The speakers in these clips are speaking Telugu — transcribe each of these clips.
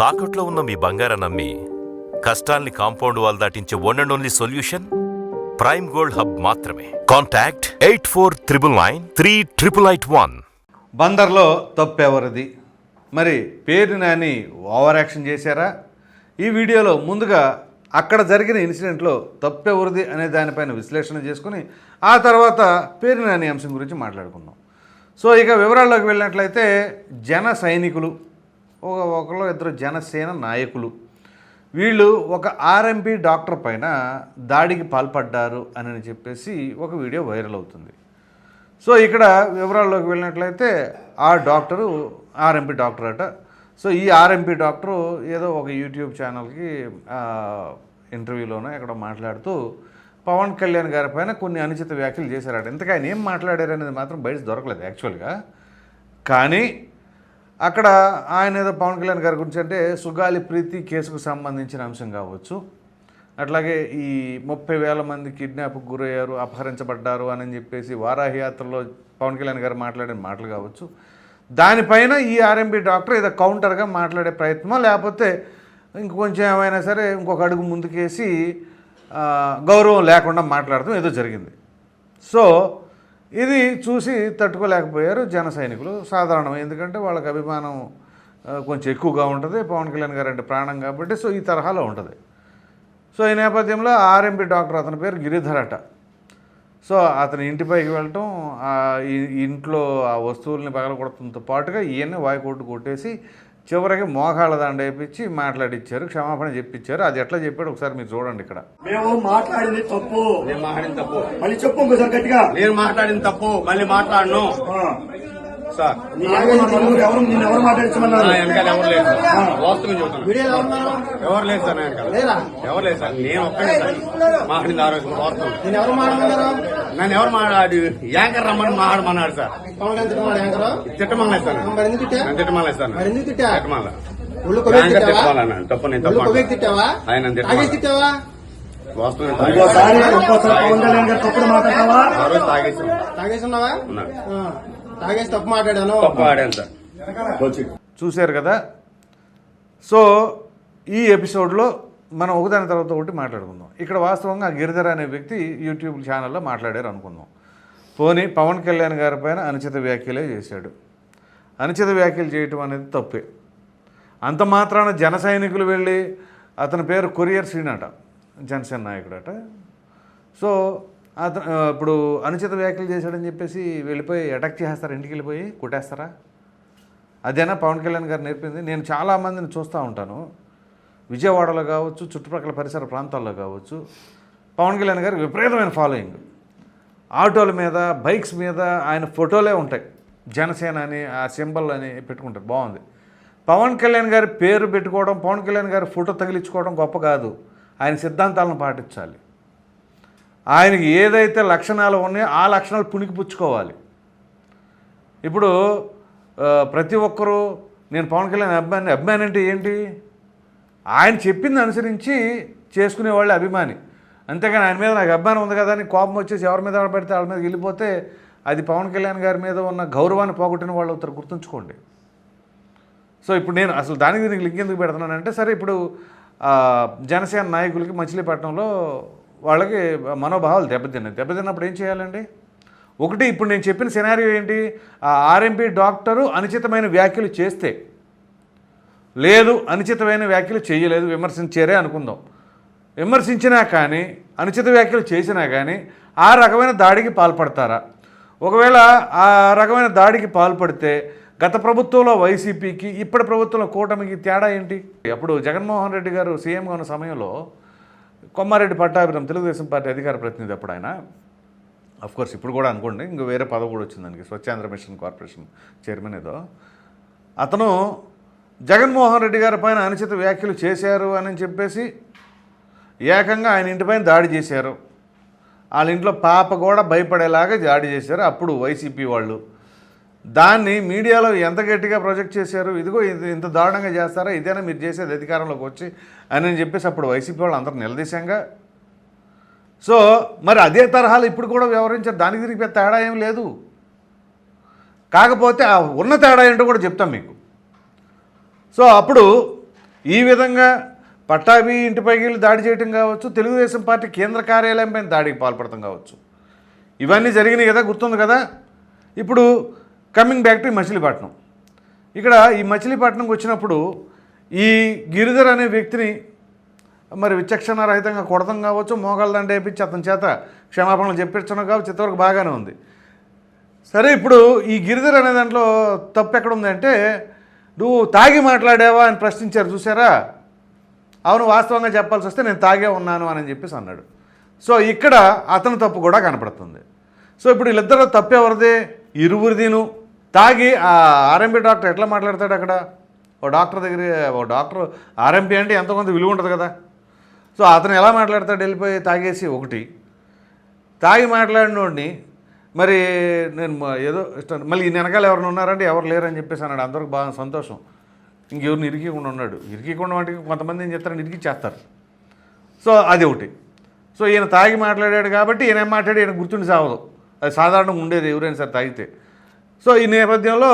తాకట్లో ఉన్న మీ బంగారం నమ్మి కష్టాల్ని compound wall దాటించే one and only solution prime gold hub మాత్రమే. Contact eight four triple nine three triple eight one బందర్లో తప్పెవరిది? మరి పేరు నాని ఓవర్ యాక్షన్ చేశారా? ఈ వీడియోలో ముందుగా అక్కడ జరిగిన ఇన్సిడెంట్లో తప్పెవరిది అనే దానిపైన విశ్లేషణ చేసుకుని ఆ తర్వాత పేరు నాని అంశం గురించి మాట్లాడుకుందాం. సో ఇక వివరాల్లోకి వెళ్ళినట్లయితే జన సైనికులు ఒక ఒకరు ఇద్దరు జనసేన నాయకులు. వీళ్ళు ఒక ఆర్ఎంపీ డాక్టర్ పైన దాడికి పాల్పడ్డారు అని చెప్పేసి ఒక వీడియో వైరల్ అవుతుంది. సో ఇక్కడ వివరాల్లోకి వెళ్ళినట్లయితే ఆ డాక్టరు ఆర్ఎంపీ డాక్టర్ అట. సో ఈ ఆర్ఎంపీ డాక్టరు ఏదో ఒక యూట్యూబ్ ఛానల్కి ఇంటర్వ్యూలోనో ఇక్కడ మాట్లాడుతూ పవన్ కళ్యాణ్ గారి పైన కొన్ని అనుచిత వ్యాఖ్యలు చేశారట. ఇంతకు ఆయన ఏం మాట్లాడారు అనేది మాత్రం బయట దొరకలేదు యాక్చువల్గా. కానీ అక్కడ ఆయన ఏదో పవన్ కళ్యాణ్ గారి గురించి అంటే సుగాలి ప్రీతి కేసుకు సంబంధించిన అంశం కావచ్చు. అట్లాగే ఈ ముప్పై వేల మంది కిడ్నాప్కు గురయ్యారు అపహరించబడ్డారు అని చెప్పేసి వారాహి యాత్రలో పవన్ కళ్యాణ్ గారు మాట్లాడిన మాటలు కావచ్చు. దానిపైన ఈ ఆర్ఎంబి డాక్టర్ ఏదో కౌంటర్గా మాట్లాడే ప్రయత్నం లేకపోతే ఇంకొంచెం ఏమైనా సరే ఇంకొక అడుగు ముందుకేసి గౌరవం లేకుండా మాట్లాడటం ఏదో జరిగింది. సో ఇది చూసి తట్టుకోలేకపోయారు జన సైనికులు సాధారణం. ఎందుకంటే వాళ్ళకి అభిమానం కొంచెం ఎక్కువగా ఉంటుంది. పవన్ కళ్యాణ్ గారు అంటే ప్రాణం కాబట్టి సో ఈ తరహాలో ఉంటుంది. సో ఈ నేపథ్యంలో ఆర్ఎంపీ డాక్టర్ అతని పేరు గిరిధర్ అట. సో అతని ఇంటిపైకి వెళ్ళటం ఇంట్లో ఆ వస్తువుల్ని పగలగొడటంతో పాటుగా ఈయన్ని వాయికోటు కొట్టేసి చివరికి మోకాళ్ళ దండ వేయించి మాట్లాడిచ్చారు క్షమాపణ చెప్పించారు అది ఎట్లా చెప్పాడు ఒకసారి మీరు చూడండి ఇక్కడ. మేము మాట్లాడింది తప్పు. నేను మాట్లాడిన తప్పు. మళ్ళీ చెప్పు గట్టిగా. నేను మాట్లాడిన తప్పు. మళ్ళీ మాట్లాడను. సార్. ఎవరు నిన్ను ఎవరు మాట్లాడించమన్నారు లేదు సార్ వాస్తవం చెబుతాను ఎవరు లేదు సార్ నా వెనకాల. ఎవరు లేదు సార్. నేను ఒక్కడే సార్. మాట్లాడింది ఆ రోజు వాస్తవం. నేను ఎవరు మాట్లాడారు నన్ను ఎవరు మాట్లాడు? యాంకర్ రమ్మని మాట్లాడమన్నాడు సార్. తిట్టమన్నాడు సార్. నన్ను తిట్టమలేదు సార్. యాంకర్ తిట్టమన్నాడు తప్పు నేను తప్పు ఆయన తాగేసి వాస్తవం తాగేసి తాగేసి ఉన్నావా. తాగేసి తప్పు మాట్లాడాను. తప్పు ఆడాను సార్. చూశారు కదా? సో ఈ ఎపిసోడ్లో మనం ఒకదాని తర్వాత ఒకటి మాట్లాడుకుందాం. ఇక్కడ వాస్తవంగా ఆ గిరిధర్ అనే వ్యక్తి యూట్యూబ్ ఛానల్లో మాట్లాడారు అనుకుందాం. పోనీ పవన్ కళ్యాణ్ గారి పైన అనుచిత వ్యాఖ్యలే చేశాడు. అనుచిత వ్యాఖ్యలు చేయటం అనేది తప్పే. అంత మాత్రాన జన సైనికులు వెళ్ళి అతని పేరు కొరియర్ శ్రీనట జనసేన నాయకుడట. సో ఇప్పుడు అనుచిత వ్యాఖ్యలు చేశాడని చెప్పేసి వెళ్ళిపోయి అటాక్ చేసేస్తారా ఇంటికి వెళ్ళిపోయి కొట్టేస్తారా? అదేనా పవన్ కళ్యాణ్ గారు నేర్పింది? నేను చాలామందిని చూస్తూ ఉంటాను. విజయవాడలో కావచ్చు చుట్టుపక్కల పరిసర ప్రాంతాల్లో కావచ్చు. పవన్ కళ్యాణ్ గారు విపరీతమైన ఫాలోయింగ్. ఆటోల మీద బైక్స్ మీద ఆయన ఫోటోలే ఉంటాయి. జనసేన అని ఆ సింబల్ అని పెట్టుకుంటారు. బాగుంది. పవన్ కళ్యాణ్ గారి పేరు పెట్టుకోవడం పవన్ కళ్యాణ్ గారి ఫోటో తగిలించుకోవడం గొప్ప కాదు. ఆయన సిద్ధాంతాలను పాటించాలి. ఆయనకి ఏదైతే లక్షణాలు ఉన్నాయో ఆ లక్షణాలు పుణికిపుచ్చుకోవాలి. ఇప్పుడు ప్రతి ఒక్కరూ నేను పవన్ కళ్యాణ్ అభిమాని అభిమాని అంటే ఏంటి? ఆయన చెప్పింది అనుసరించి చేసుకునేవాళ్ళు అభిమాని. అంతేగాని ఆయన మీద నాకు అభిమానం ఉంది కదా అని కోపం వచ్చేసి ఎవరి మీద పడితే వాళ్ళ మీద వెళ్ళిపోతే అది పవన్ కళ్యాణ్ గారి మీద ఉన్న గౌరవాన్ని పోగొట్టిన వాళ్ళు అవుతారు గుర్తుంచుకోండి. సో ఇప్పుడు నేను అసలు దానికి దీనికి లింక్ ఎందుకు పెడుతున్నానంటే సరే ఇప్పుడు జనసేన నాయకులకి మచిలీపట్నంలో వాళ్ళకి మనోభావాలు దెబ్బతిన్నాయి. దెబ్బతిన్నప్పుడు ఏం చేయాలండి? ఒకటి ఇప్పుడు నేను చెప్పిన సినారియో ఏంటి? ఆ ఆర్ఎంపీ డాక్టరు అనుచితమైన వ్యాఖ్యలు చేస్తే. లేదు అనుచితమైన వ్యాఖ్యలు చేయలేదు విమర్శించారే అనుకుందాం. విమర్శించినా కానీ అనుచిత వ్యాఖ్యలు చేసినా కానీ ఆ రకమైన దాడికి పాల్పడతారా? ఒకవేళ ఆ రకమైన దాడికి పాల్పడితే గత ప్రభుత్వంలో వైసీపీకి ఇప్పటి ప్రభుత్వంలో కూటమికి తేడా ఏంటి? అప్పుడు జగన్మోహన్ రెడ్డి గారు సీఎంగా ఉన్న సమయంలో కొమ్మారెడ్డి పట్టాభిరం తెలుగుదేశం పార్టీ అధికార ప్రతినిధి అప్పుడు ఆయన. కోర్స్ ఇప్పుడు కూడా అనుకోండి ఇంక వేరే పదవి కూడా వచ్చింది దానికి. స్వచ్ఛాంధ్ర మిషన్ కార్పొరేషన్ చైర్మన్ ఏదో. అతను జగన్మోహన్ రెడ్డి గారి పైన అనుచిత వ్యాఖ్యలు చేశారు అని చెప్పేసి ఏకంగా ఆయన ఇంటిపైన దాడి చేశారు. వాళ్ళ ఇంట్లో పాప కూడా భయపడేలాగా దాడి చేశారు. అప్పుడు వైసీపీ వాళ్ళు దాన్ని మీడియాలో ఎంత గట్టిగా ప్రొజెక్ట్ చేశారు? ఇదిగో ఇది ఇంత దారుణంగా చేస్తారా? ఇదేనా మీరు చేసేది అధికారంలోకి వచ్చి అని చెప్పేసి అప్పుడు వైసీపీ వాళ్ళు అందరూ నిలదీశాంగా. సో మరి అదే తరహాలు ఇప్పుడు కూడా వ్యవహరించారు. దానికి తిరిగి పెద్ద తేడా ఏం లేదు. కాకపోతే ఆ ఉన్న తేడా ఏంటో కూడా చెప్తాం మీకు. సో అప్పుడు ఈ విధంగా పట్టాభి ఇంటిపైకి వెళ్ళి దాడి చేయటం కావచ్చు తెలుగుదేశం పార్టీ కేంద్ర కార్యాలయం పైన దాడికి పాల్పడటం కావచ్చు. ఇవన్నీ జరిగినాయి కదా గుర్తుంది కదా? ఇప్పుడు కమింగ్ బ్యాక్ టు మచిలీపట్నం. ఇక్కడ ఈ మచిలీపట్నంకి వచ్చినప్పుడు ఈ గిరిధర్ అనే వ్యక్తిని మరి విచక్షణ రహితంగా కొడతాం కావచ్చు మోకాళ్ళ దండ వేయించి అతని చేత క్షమాపణలు చెప్పించడం కావచ్చు ఇంతవరకు బాగానే ఉంది. సరే ఇప్పుడు ఈ గిరిధర్ అనే దాంట్లో తప్పు ఎక్కడ ఉందంటే నువ్వు తాగి మాట్లాడావా అని ప్రశ్నించారు చూసారా అవును వాస్తవంగా చెప్పాల్సి వస్తే నేను తాగే ఉన్నాను అని చెప్పేసి అన్నాడు. సో ఇక్కడ అతని తప్పు కూడా కనపడుతుంది. సో ఇప్పుడు వీళ్ళిద్దరు తప్పు ఎవరిది? ఇరువురిదిను. తాగి ఆ ఆర్ఎంపీ డాక్టర్ ఎట్లా మాట్లాడతాడు అక్కడ? ఓ డాక్టర్ దగ్గర ఓ డాక్టర్ ఆర్ఎంపీ అంటే ఎంతో కొంత విలువ ఉంటుంది కదా. సో అతను ఎలా మాట్లాడతాడు? వెళ్ళిపోయి తాగేసి ఒకటి. తాగి మాట్లాడినోడిని మరి నేను ఏదో ఇష్టం మళ్ళీ ఈ వెనకాల ఎవరైనా ఉన్నారంటే ఎవరు లేరని చెప్పేసి అన్నాడు. అందరికి బాగా సంతోషం. ఇంకెవరిని ఇరికికుండా ఉన్నాడు. ఇరికికుండా అంటే కొంతమంది ఏం చెప్తారని ఇరికి చేస్తారు సో అది ఒకటి. సో ఈయన తాగి మాట్లాడాడు కాబట్టి ఈయన ఏం మాట్లాడి ఈయన గుర్తుండి సావదు. అది సాధారణంగా ఉండేది ఎవరైనా సరే తాగితే. సో ఈ నేపథ్యంలో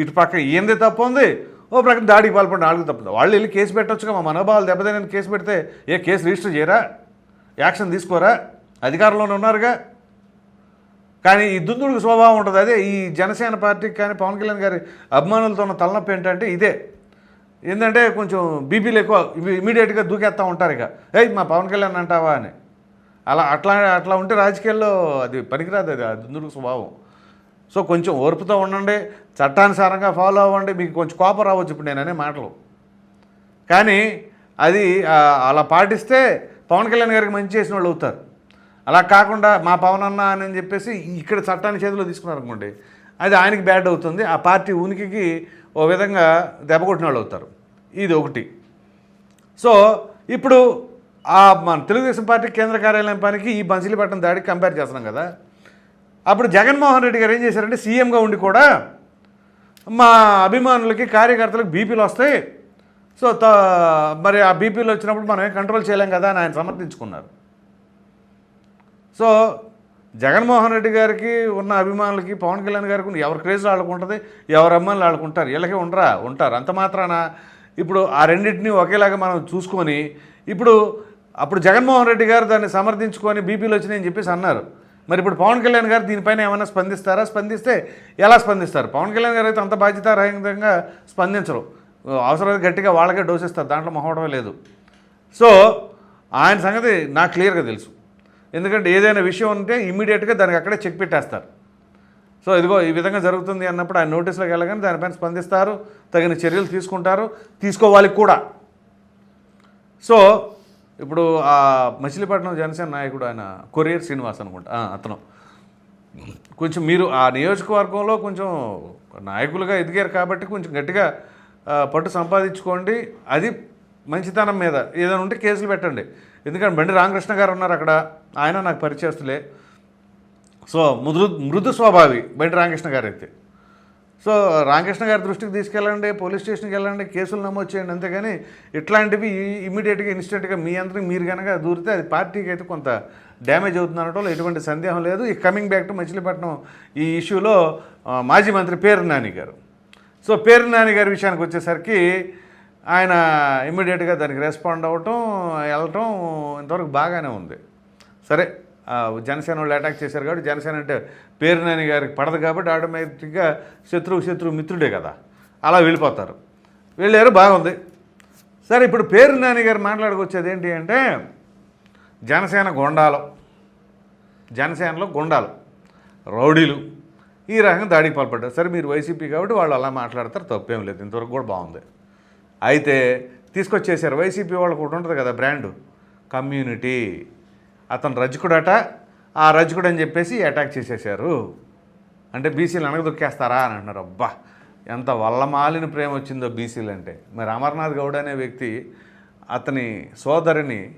ఇటు పక్క ఏంది తప్పు ఉంది? ఓ ప్రక్కన దాడికి పాల్పడిన వాళ్ళకి తప్పదు వాళ్ళు వెళ్ళి కేసు పెట్టొచ్చుగా మా మనోభావాలు దెబ్బతిని కేసు పెడితే ఏ కేసు రిజిస్టర్ చేయరా? యాక్షన్ తీసుకోరా? అధికారంలోనే ఉన్నారుగా? కానీ ఈ దుందుడికి స్వభావం ఉంటుంది. అదే ఈ జనసేన పార్టీకి కానీ పవన్ కళ్యాణ్ గారి అభిమానులతో ఉన్న తలనొప్పి ఏంటంటే ఇదే. ఏంటంటే కొంచెం బీపీలు ఎక్కువ ఇమీడియట్గా దూకేస్తూ ఉంటారు ఇక. ఏయ్ మా పవన్ కళ్యాణ్ అంటావా అని. అలా అట్లా అట్లా ఉంటే రాజకీయాల్లో అది పనికిరాదు అది ఆ దుందుడికి స్వభావం. సో కొంచెం ఓర్పుతో ఉండండి చట్టానుసారంగా ఫాలో అవ్వండి మీకు కొంచెం కోపం రావచ్చు ఇప్పుడు నేననే మాటలు. కానీ అది అలా పాటిస్తే పవన్ కళ్యాణ్ గారికి మంచి చేసిన వాళ్ళు అవుతారు. అలా కాకుండా మా పవన్ అన్న అని చెప్పేసి ఇక్కడ చట్టాన్ని చేతిలో తీసుకున్నారనుకోండి అది ఆయనకి బ్యాడ్ అవుతుంది ఆ పార్టీ ఉనికికి ఓ విధంగా దెబ్బ కొట్టిన వాళ్ళు అవుతారు. ఇది ఒకటి. సో ఇప్పుడు ఆ మన తెలుగుదేశం పార్టీ కేంద్ర కార్యాలయం పనికి ఈ బన్సిలిపట్నం దాడికి కంపేర్ చేస్తున్నాం కదా. అప్పుడు జగన్మోహన్ రెడ్డి గారు ఏం చేశారంటే సీఎంగా ఉండి కూడా మా అభిమానులకి కార్యకర్తలకు బీపీలు వస్తాయి. సో త మరి ఆ బీపీలు వచ్చినప్పుడు మనం కంట్రోల్ చేయలేం కదా అని ఆయన సమర్థించుకున్నారు. సో జగన్మోహన్ రెడ్డి గారికి ఉన్న అభిమానులకి పవన్ కళ్యాణ్ గారికి ఎవరి క్రేజ్ వాళ్ళకు ఉంటుంది ఎవరి అమ్మాయిలు వాళ్ళకు ఉంటారు. వీళ్ళకి ఉండరా? ఉంటారు. అంత మాత్రాన ఇప్పుడు ఆ రెండింటిని ఒకేలాగా మనం చూసుకొని ఇప్పుడు అప్పుడు జగన్మోహన్ రెడ్డి గారు దాన్ని సమర్థించుకొని బీపీలు వచ్చినాయని చెప్పేసి అన్నారు. మరి ఇప్పుడు పవన్ కళ్యాణ్ గారు దీనిపైన ఏమైనా స్పందిస్తారా? స్పందిస్తే ఎలా స్పందిస్తారు? పవన్ కళ్యాణ్ గారు అయితే అంత బాధ్యతారహితంగా స్పందించరు. అవసరమైతే గట్టిగా వాళ్ళకే డోసిస్తారు. దాంట్లో మొహవడమే లేదు. సో ఆయన సంగతి నాకు క్లియర్గా తెలుసు. ఎందుకంటే ఏదైనా విషయం ఉంటే ఇమీడియట్గా దానికి అక్కడే చెక్ పెట్టేస్తారు. సో ఇదిగో ఈ విధంగా జరుగుతుంది అన్నప్పుడు ఆయన నోటీసులకు వెళ్ళగానే దానిపైన స్పందిస్తారు. తగిన చర్యలు తీసుకుంటారు. తీసుకోవాలి కూడా. సో ఇప్పుడు ఆ మచిలీపట్నం జనసేన నాయకుడు ఆయన కొరియర్ శ్రీనివాస్ అనుకుంటా. అతను. కొంచెం మీరు ఆ నియోజకవర్గంలో కొంచెం నాయకులుగా ఎదిగారు కాబట్టి కొంచెం గట్టిగా పట్టు సంపాదించుకోండి. అది మంచితనం మీద. ఏదైనా ఉంటే కేసులు పెట్టండి. ఎందుకంటే బండి రామకృష్ణ గారు ఉన్నారు అక్కడ. ఆయన నాకు పరిచయస్తులే. సో మృదు మృదు స్వభావి బండి రామకృష్ణ గారు అయితే సో రామకృష్ణ గారి దృష్టికి తీసుకెళ్ళండి పోలీస్ స్టేషన్కి వెళ్ళండి కేసులు నమోదు చేయండి అంతేగాని ఇట్లాంటివి ఇమీడియట్గా ఇన్స్టెంట్గా మీ అందరికి మీరు కనుక దూరితే అది పార్టీకి అయితే కొంత డ్యామేజ్ అవుతుందనటంలో ఎటువంటి సందేహం లేదు. ఈ కమింగ్ బ్యాక్ టు మచిలీపట్నం ఈ ఇష్యూలో మాజీ మంత్రి పేరు నాని గారు. సో పేరు నాని గారి విషయానికి వచ్చేసరికి ఆయన ఇమ్మీడియట్గా దానికి రెస్పాండ్ అవ్వటం వెళ్ళటం ఇంతవరకు బాగానే ఉంది. సరే. జనసేన వాళ్ళు అటాక్ చేశారు కాబట్టి జనసేన అంటే పేరునాని గారికి పడదు కాబట్టి ఆటోమేటిక్గా శత్రువు శత్రువు మిత్రుడే కదా. అలా వెళ్ళిపోతారు. వెళ్ళారు బాగుంది. సరే ఇప్పుడు పేరు నాని గారు మాట్లాడుకొచ్చేది ఏంటి అంటే జనసేన గొండాలు. జనసేనలో గుండాలు. రౌడీలు. ఈ రకంగా దాడికి పాల్పడ్డారు. సరే మీరు వైసీపీ కాబట్టి వాళ్ళు అలా మాట్లాడతారు తప్పేం లేదు. ఇంతవరకు కూడా బాగుంది. అయితే తీసుకొచ్చేసారు వైసీపీ వాళ్ళకు ఒకటి ఉంటుంది కదా బ్రాండు. కమ్యూనిటీ. అతను రజకుడట ఆ రజకుడు అని చెప్పేసి అటాక్ చేసేసారు అంటే బీసీలు అనగదొక్కేస్తారా అని అంటున్నారు. అబ్బా ఎంత వల్లమాలిన ప్రేమ వచ్చిందో బీసీలు అంటే. మరి అమర్నాథ్ గౌడ్ అనే వ్యక్తి అతని సోదరిని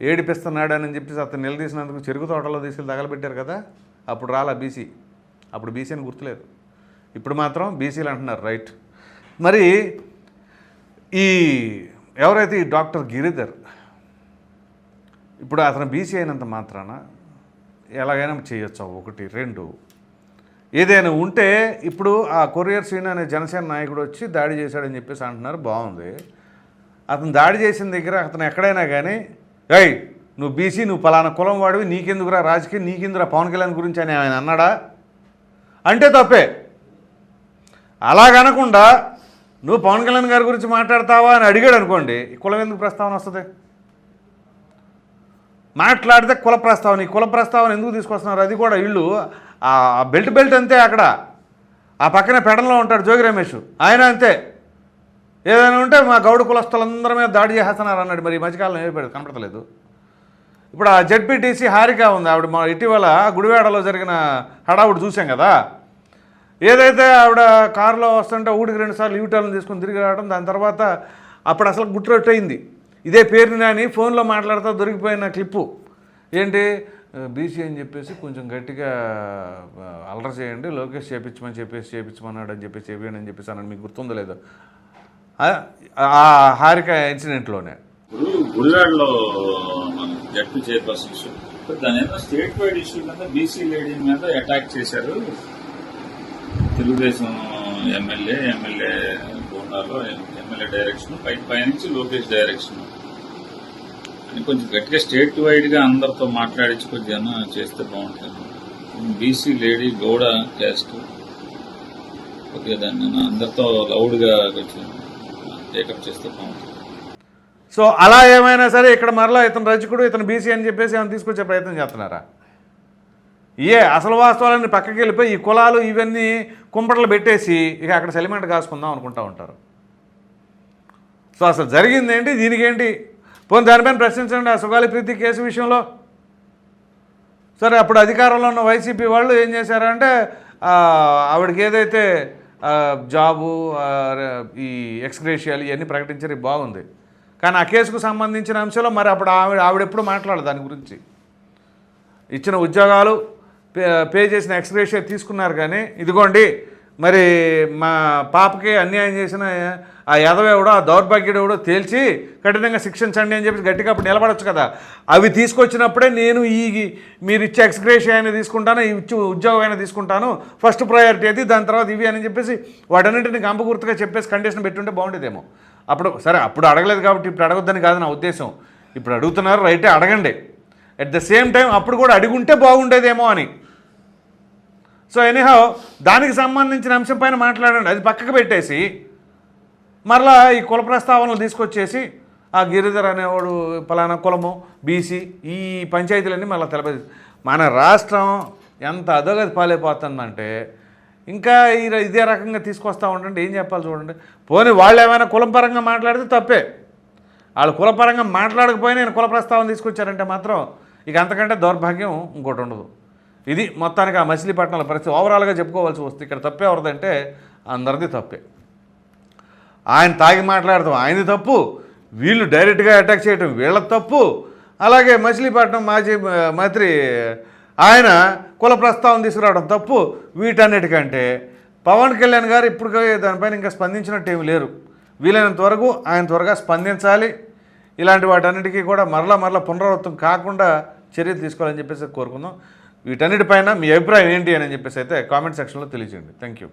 ఏడిపిస్తున్నాడని చెప్పేసి అతను నిలదీసినందుకు చెరుకు తోటలో తీసుకెళ్ళి తగలబెట్టారు కదా అప్పుడు రాలా బీసీ అప్పుడు బీసీ అని గుర్తులేదు. ఇప్పుడు మాత్రం బీసీలు అంటున్నారు రైట్. మరి ఈ ఎవరైతే ఈ డాక్టర్ గిరిధర్ ఇప్పుడు అతను బీసీ అయినంత మాత్రాన ఎలాగైనా చేయొచ్చు ఒకటి రెండు. ఏదైనా ఉంటే ఇప్పుడు ఆ కొరియర్ సీన్ అనే జనసేన నాయకుడు వచ్చి దాడి చేశాడని చెప్పేసి అంటున్నారు. బాగుంది. అతను దాడి చేసిన దగ్గర అతను ఎక్కడైనా కానీ ఏయ్ నువ్వు బీసీ నువ్వు పలానా కులం వాడివి నీకెందుకురా రాజకీయం నీకెందుకురా పవన్ కళ్యాణ్ గురించి అని ఆయన అన్నాడా? అంటే తప్పే. అలాగనకుండా నువ్వు పవన్ కళ్యాణ్ గారి గురించి మాట్లాడతావా అని అడిగాడు అనుకోండి కులం ఎందుకు ప్రస్తావన వస్తుంది? మాట్లాడితే కుల ప్రస్తావన ఈ కుల ప్రస్తావన ఎందుకు తీసుకొస్తున్నారు? అది కూడా ఇల్లు ఆ బెల్ట్ బెల్ట్ అంతే అక్కడ. ఆ పక్కనే పెడలో ఉంటాడు జోగి రమేష్. ఆయన అంతే. ఏదైనా ఉంటే మా గౌడ కులస్తులందరి మీద దాడి చేస్తున్నారు అన్నాడు. మరి ఈ మధ్యకాలం ఏమి పెడదు కనపడతలేదు. ఇప్పుడు ఆ జడ్పీటీసీ హారిక ఉంది. ఆవిడ మా ఇటీవల గుడివాడలో జరిగిన హడావుడు చూసాం కదా. ఏదైతే ఆవిడ కారులో వస్తుంటే ఊడికి రెండు సార్లు యూటర్న్ తీసుకొని తిరిగి రావడం దాని తర్వాత అప్పుడు అసలు గుట్రొట్టయింది. ఇదే పేరుని నాని ఫోన్లో మాట్లాడుతూ దొరికిపోయిన క్లిప్పు. ఏంటి? బీసీ అని చెప్పేసి కొంచెం గట్టిగా ఆ, చేయండి లోకేష్ చేపించమని చెప్పేసి చేపించమన్నాడు అని చెప్పేసి చేయండి అని చెప్పేసి అన్నాడు. మీకు గుర్తుందో లేదో? ఆ హారిక ఇన్సిడెంట్లోనే. ఇప్పుడు గుడివాడలో మన జడ్పీ చైర్పర్సన్ ఇష్యూ దాని ఏదో స్టేట్ వైడ్ ఇష్యూ మీద బీసీ లేడీ మీద అటాక్ చేశారు. తెలుగుదేశం ఎమ్మెల్యే ఎమ్మెల్యే బోండాలో ఎమ్మెల్యే డైరెక్షన్ పై పైనుంచి లోకేష్ డైరెక్షన్ కొంచెం గట్టిగా స్టేట్ వైడ్గా అందరితో మాట్లాడించి కొంచెం చేస్తే బాగుంటుంది. బీసీ లేడీ గౌడ క్యాస్ట్ కొద్దిగా దాన్ని అందరితో లౌడ్గా కొంచెం టేకప్ చేస్తే బాగుంటుంది. సో అలా ఏమైనా సరే ఇక్కడ మరలా ఇతను రచకుడు ఇతను బీసీ అని చెప్పేసి ఏమైనా తీసుకొచ్చే ప్రయత్నం చేస్తున్నారా? ఏ అసలు వాస్తవాలన్నీ పక్కకి వెళ్ళిపోయి ఈ కులాలు ఇవన్నీ కుంపటలు పెట్టేసి ఇక అక్కడ సెలిమెంట్ కాసుకుందాం అనుకుంటా ఉంటారు. సో అసలు జరిగిందేంటి దీనికేంటి పోనీ దానిపైన ప్రశ్నించండి ఆ సుగాలి ప్రీతి కేసు విషయంలో. సరే అప్పుడు అధికారంలో ఉన్న వైసీపీ వాళ్ళు ఏం చేశారంటే ఆవిడకి ఏదైతే జాబు ఈ ఎక్స్గ్రేషియాలు ఇవన్నీ ప్రకటించారు బాగుంది. కానీ ఆ కేసుకు సంబంధించిన అంశంలో మరి అప్పుడు ఆవిడ ఆవిడ ఎప్పుడు మాట్లాడదు దాని గురించి. ఇచ్చిన ఉద్యోగాలు పే పే చేసిన ఎక్స్గ్రేషియా తీసుకున్నారు కానీ ఇదిగోండి మరి మా పాపకి అన్యాయం చేసిన ఆ యదవేవుడో ఆ దౌర్భాగ్యుడు తేల్చి కఠినంగా శిక్షించండి అని చెప్పి గట్టిగా అప్పుడు నిలబడొచ్చు కదా. అవి తీసుకొచ్చినప్పుడే నేను ఈ మీరు ఇచ్చే ఎక్స్గ్రేషన్ అయినా తీసుకుంటాను ఈ ఇచ్చే ఉద్యోగం అయినా తీసుకుంటాను ఫస్ట్ ప్రయారిటీ అది దాని తర్వాత ఇవి అని చెప్పేసి వాటన్నింటిని గంపగుర్తుగా చెప్పేసి కండిషన్ పెట్టుంటే బాగుండేదేమో. అప్పుడు సరే అప్పుడు అడగలేదు కాబట్టి ఇప్పుడు అడగొద్దని కాదు నా ఉద్దేశం. ఇప్పుడు అడుగుతున్నారు రైటే అడగండి. అట్ ద సేమ్ టైం అప్పుడు కూడా అడిగుంటే బాగుండేదేమో అని. సో ఎనీహౌ దానికి సంబంధించిన అంశం పైన మాట్లాడండి. అది పక్కకు పెట్టేసి మరలా ఈ కుల ప్రస్తావనలు తీసుకొచ్చేసి ఆ గిరిధర్ అనేవాడు పలానా కులము బీసీ ఈ పంచాయతీలన్నీ మళ్ళీ తెలపది మన రాష్ట్రం ఎంత అధోగతి పాలైపోతుందంటే ఇంకా ఈ ఇదే రకంగా తీసుకొస్తా ఉండండి ఏం చెప్పాలి చూడండి. పోనీ వాళ్ళు ఏమైనా కులం పరంగా మాట్లాడితే తప్పే. వాళ్ళు కులపరంగా మాట్లాడకపోయినా నేను కుల ప్రస్తావన తీసుకొచ్చారంటే మాత్రం ఇక అంతకంటే దౌర్భాగ్యం ఇంకోటి ఉండదు. ఇది మొత్తానికి ఆ మచిలీపట్నంలో పరిస్థితి. ఓవరాల్గా చెప్పుకోవాల్సి వస్తుంది ఇక్కడ తప్పే ఎవరిదంటే అందరిది తప్పే. ఆయన తాగి మాట్లాడటం ఆయనది తప్పు. వీళ్ళు డైరెక్ట్గా అటాక్ చేయడం వీళ్ళ తప్పు. అలాగే మచిలీపట్నం మాజీ మంత్రి ఆయన కుల ప్రస్తావన తీసుకురావడం తప్పు. వీటన్నిటికంటే పవన్ కళ్యాణ్ గారు ఇప్పుడు దానిపైన ఇంకా స్పందించినట్టు ఏమి లేరు. వీలైనంత వరకు ఆయన త్వరగా స్పందించాలి. ఇలాంటి వాటన్నిటికీ కూడా మరలా మరలా పునరావృతం కాకుండా చర్య తీసుకోవాలని చెప్పేసి కోరుకుందాం. వీటన్నిటిపైన మీ అభిప్రాయం ఏంటి అని చెప్పేసి అయితే కామెంట్ సెక్షన్లో తెలియజేయండి. Thank you